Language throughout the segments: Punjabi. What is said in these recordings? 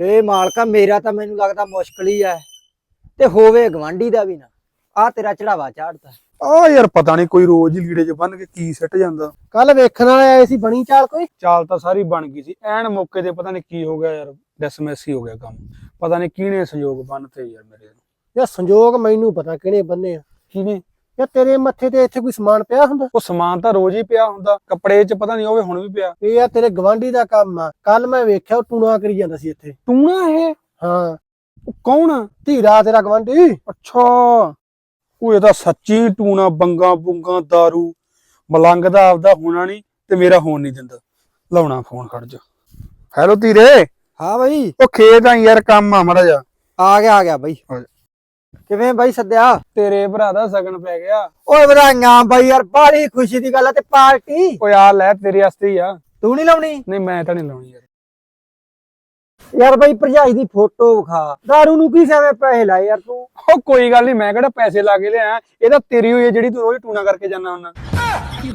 ਇਹ ਮਾਲਕਾ ਮੇਰਾ ਤਾਂ ਮੈਨੂੰ ਲੱਗਦਾ ਮੁਸ਼ਕਲ ਹੀ ਹੈ ਤੇ ਹੋਵੇ ਗਵਾਂਢੀ ਦਾ ਵੀ ਨਾ। ਆ ਤੇਰਾ ਚੜਾਵਾ ਚਾੜਦਾ। ਆ ਯਾਰ ਪਤਾ ਨਹੀਂ ਕੋਈ ਰੋਜ਼ ਹੀ ਲੀੜੇ 'ਚ ਬੰਨ ਕੇ ਕੀ ਸਿੱਟ ਜਾਂਦਾ। ਕੱਲ ਵੇਖਣ ਵਾਲੇ ਆਏ ਸੀ ਬਣੀ ਚਾਲ ਕੋਈ? ਚਾਲ ਤਾਂ ਸਾਰੀ ਬਣ ਗਈ ਸੀ। ਐਨ ਮੌਕੇ ਤੇ ਪਤਾ ਨਹੀਂ ਕੀ ਹੋ ਗਿਆ ਯਾਰ ਡਿਸਮਿਸ ਹੀ ਹੋ ਗਿਆ ਕੰਮ। ਪਤਾ ਨਹੀਂ ਕਿਹਨੇ ਸੰਯੋਗ ਬੰਨਤੇ ਯਾਰ ਮੇਰੇ। ਇਹ ਸੰਜੋਗ ਮੈਨੂੰ ਪਤਾ ਕਿਹਨੇ ਬੰਨੇ ਆ। ਕਿਹਨੇ? ਇਹ ਤੇਰੇ ਮੱਥੇ ਤੇ ਇੱਥੇ ਕੋਈ ਸਮਾਨ ਪਿਆ ਹੁੰਦਾ? ਉਹ ਸਮਾਨ ਤਾਂ ਰੋਜ਼ ਹੀ ਪਿਆ ਹੁੰਦਾ। ਕੱਪੜੇ 'ਚ ਪਤਾ ਨਹੀਂ ਹੋਵੇ ਹੁਣ ਵੀ ਪਿਆ। ਇਹ ਆ ਤੇਰੇ ਗਵਾਂਢੀ ਦਾ ਕੰਮ ਆ। ਕੱਲ ਮੈਂ ਵੇਖਿਆ ਉਹ ਟੂਣਾ ਕਰੀ ਜਾਂਦਾ ਸੀ ਇੱਥੇ। ਟੂਣਾ ਇਹ? ਹਾਂ। ਉਹ ਕੌਣ ਆ? ਧੀਰਾ ਤੇਰਾ ਗਵਾਂਢੀ? ਅੱਛਾ। ਉਹ ਇਹ ਤਾਂ ਸੱਚੀ ਟੂਣਾ ਬੰਗਾ ਬੁੰਗਾ दारू ਮਲੰਗ ਦਾ ਆਪਦਾ ਹੋਣਾ ਨਹੀਂ ਤੇ ਮੇਰਾ ਹੋਣ ਨਹੀਂ ਦਿੰਦਾ। ਲਾਉਣਾ ਫੋਨ ਖੜ ਜਾ। ਹੈਲੋ ਧੀਰੇ। ਹਾਂ ਬਾਈ। ਉਹ ਖੇਤ ਆ ਯਾਰ ਕੰਮ ਆ ਮੜਾ ਜਾ ਆ ਗਿਆ ਆ ਗਿਆ ਬਾਈ। ਜਾ। ਕਿਵੇਂ ਬਾਈ ਸੱਦਿਆ? ਤੇਰੇ ਭਰਾ ਦਾ ਸਗਨ ਪੈ ਗਿਆ। ਓਏ ਵਧਾਈਆਂ ਬਾਈ ਯਾਰ ਬਾੜੀ ਖੁਸ਼ੀ ਦੀ ਗੱਲ ਆ ਤੇ ਪਾਰਟੀ। ਓਏ ਆ ਲੈ ਤੇਰੇ ਵਾਸਤੇ ਆ। ਤੂੰ ਨਹੀਂ ਲਾਉਣੀ? ਨਹੀਂ ਮੈਂ ਤਾਂ ਨਹੀਂ ਲਾਉਣੀ ਯਾਰ। ਯਾਰ ਬਾਈ ਭਰਜਾਈ ਦੀ ਫੋਟੋ ਵਿਖਾ। ਦਾਰੂ ਨੂੰ ਕੀ ਸਵੇਂ ਪੈਸੇ ਲਾਏ ਯਾਰ ਤੂੰ? ਉਹ ਕੋਈ ਗੱਲ ਨਹੀਂ ਮੈਂ ਕਿਹੜਾ ਪੈਸੇ ਲਾ ਕੇ ਲਿਆ ਇਹ ਤਾਂ ਤੇਰੀ ਹੋਈ ਹੈ ਜਿਹੜੀ ਤੂੰ ਰੋਜ਼ ਟੂਣਾ ਕਰਕੇ ਜਾਂਦਾ ਹੁੰਦਾ।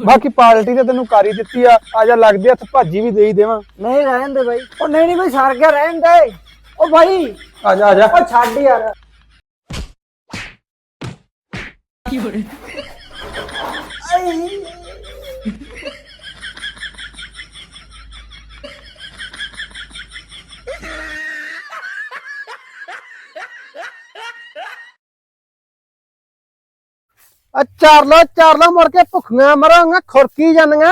ਬਾਕੀ ਪਾਰਟੀ ਤੇ ਤੈਨੂੰ ਕਰ ਦਿੱਤੀ ਆ। ਆ ਜਾ ਲੱਗਦੇ ਹੱਥ ਭਾਜੀ ਵੀ ਦੇ ਹੀ ਦੇਵਾਂ। ਨਹੀਂ ਰਹਿਣ ਦੇ ਬਾਈ। ਉਹ ਨਹੀਂ ਨਹੀਂ ਬਾਈ ਸਰ ਗਿਆ ਰਹਿਣ ਦੇ। ਉਹ ਬਾਈ। ਆ ਜਾ ਆ ਜਾ। ਉਹ ਛੱਡ ਯਾਰ। ਆ ਚਾਰਲਾ ਮੁੜ ਕੇ ਭੁੱਖੀਆਂ ਮਰਾਂਗਾ, ਖੁਰਕੀ ਜਾਂਦੀਆਂ।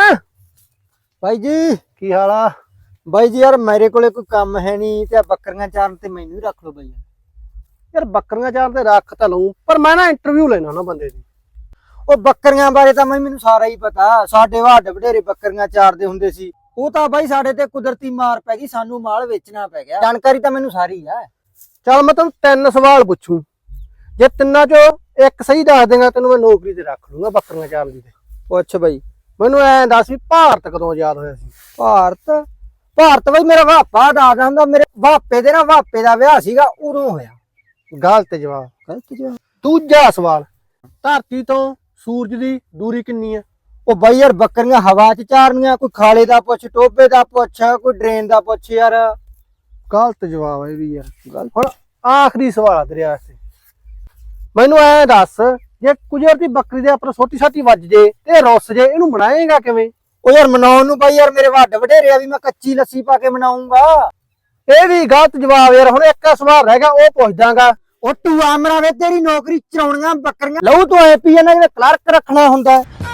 ਬਾਈ ਜੀ, ਕੀ ਹਾਲ ਆ? ਬਾਈ ਜੀ ਯਾਰ, ਮੇਰੇ ਕੋਲੇ ਕੋਈ ਕੰਮ ਹੈ ਨਹੀਂ ਤੇ ਆਹ ਬੱਕਰੀਆਂ ਚਾਰਨ ਤੇ ਮੈਨੂੰ ਹੀ ਰੱਖ ਲਓ ਬਾਈ ਯਾਰ। ਬੱਕਰੀਆਂ ਚਾਰ ਤੇ ਰੱਖ ਤਾਂ ਲਊ, ਪਰ ਮੈਂ ਨਾ ਇੰਟਰਵਿਊ ਲੈਣਾ ਨਾ ਬੰਦੇ ਦੀ। ਉਹ ਬੱਕਰੀਆਂ ਬਾਰੇ ਤਾਂ ਮੈਂ ਮੈਨੂੰ ਸਾਰਾ ਹੀ ਪਤਾ। ਸਾਡੇ ਵਾਡ ਵਡੇਰੇ ਬੱਕਰੀਆਂ ਚਾਰਦੇ ਹੁੰਦੇ ਸੀ। ਉਹ ਤਾਂ ਬਾਈ ਸਾਡੇ ਤੇ ਕੁਦਰਤੀ ਮਾਰ ਪੈ ਗਈ, ਸਾਨੂੰ ਮਾਲ ਵੇਚਣਾ ਪੈ ਗਿਆ। ਜਾਣਕਾਰੀ ਤਾਂ ਮੈਨੂੰ ਸਾਰੀ ਹੈ ਚੱਲ ਮੈਂ ਤੈਨੂੰ ਤਿੰਨ ਸਵਾਲ ਪੁੱਛੂ। ਜੇ ਤਿੰਨਾਂ ਚੋਂ ਇੱਕ ਸਹੀ ਦੱਸ ਦੇਗਾ ਤੈਨੂੰ ਮੈਂ ਨੌਕਰੀ ਤੇ ਰੱਖ ਲੂੰਗਾ ਬੱਕਰੀਆਂ ਚਾਰਨ ਦੀ ਤੇ। ਪੁੱਛ ਬਾਈ। ਮੈਨੂੰ ਐਂ ਦੱਸ ਵੀ ਭਾਰਤ ਕਦੋਂ ਆਜ਼ਾਦ ਹੋਇਆ ਸੀ? ਭਾਰਤ? ਭਾਰਤ ਬਾਈ ਮੇਰਾ ਵਾਪਾ ਦਾਦਾ ਹੁੰਦਾ, ਮੇਰੇ ਵਾਪੇ ਦੇ ਨਾ ਵਾਪੇ ਦਾ ਵਿਆਹ ਸੀਗਾ, ਉਦੋਂ ਹੋਇਆ। ਗਲਤ ਜਵਾਬ ਗਲਤ ਜਵਾਬ। ਦੂਜਾ ਸਵਾਲ, ਧਰਤੀ ਤੋਂ ਸੂਰਜ ਦੀ ਦੂਰੀ ਕਿੰਨੀ ਹੈ ਉਹ ਬਾਈ ਯਾਰ ਬੱਕਰੀਆਂ ਹਵਾ 'ਚ ਚਾਰਨੀਆਂ, ਕੋਈ ਖਾਲੇ ਦਾ ਪੁੱਛ ਟੋਬੇ ਦਾ ਪੁੱਛ, ਕੋਈ ਡਰੇਨ ਦਾ ਪੁੱਛ ਯਾਰ। ਗਲਤ ਜਵਾਬ ਹੈ ਇਹ ਵੀ ਯਾਰ, ਗਲਤ। ਹੁਣ ਆਖਰੀ ਸਵਾਲ ਆ ਤੇਰੇ ਵਾਸਤੇ। ਮੈਨੂੰ ਐਂ ਦੱਸ, ਜੇ ਕੁਜਰ ਦੀ ਬੱਕਰੀ ਦੇ ਆਪਣਾ ਛੋਟੀ ਛਾਤੀ ਵੱਜ ਜੇ ਤੇ ਰੁੱਸ ਜੇ, ਇਹਨੂੰ ਬਣਾਏਗਾ ਕਿਵੇਂ? ਉਹ ਯਾਰ ਮਨਾਉਣ ਨੂੰ ਬਾਈ ਯਾਰ ਮੇਰੇ ਵੱਡ ਵਡੇਰੇ ਆ ਵੀ ਮੈਂ ਕੱਚੀ ਲੱਸੀ ਪਾ ਕੇ ਮਨਾਉਂਗਾ ਇਹ ਵੀ ਗਲਤ ਜਵਾਬ ਯਾਰ ਹੁਣ ਇੱਕ ਸਵਾਲ ਰਹਿ ਗਿਆ ਉਹ ਪੁੱਛ ਦਾਂਗਾ ਉਹ ਟੂਆ ਮਰਾਵੇ ਤੇਰੀ ਨੌਕਰੀ ਚਰਾਉਣੀਆਂ ਬੱਕਰੀਆਂ। ਲਊ ਤੂੰ ਐਪੀ ਇਹਨਾਂ ਦੇ ਕਲਰਕ ਰੱਖਣਾ ਹੁੰਦਾ। ਹੈ।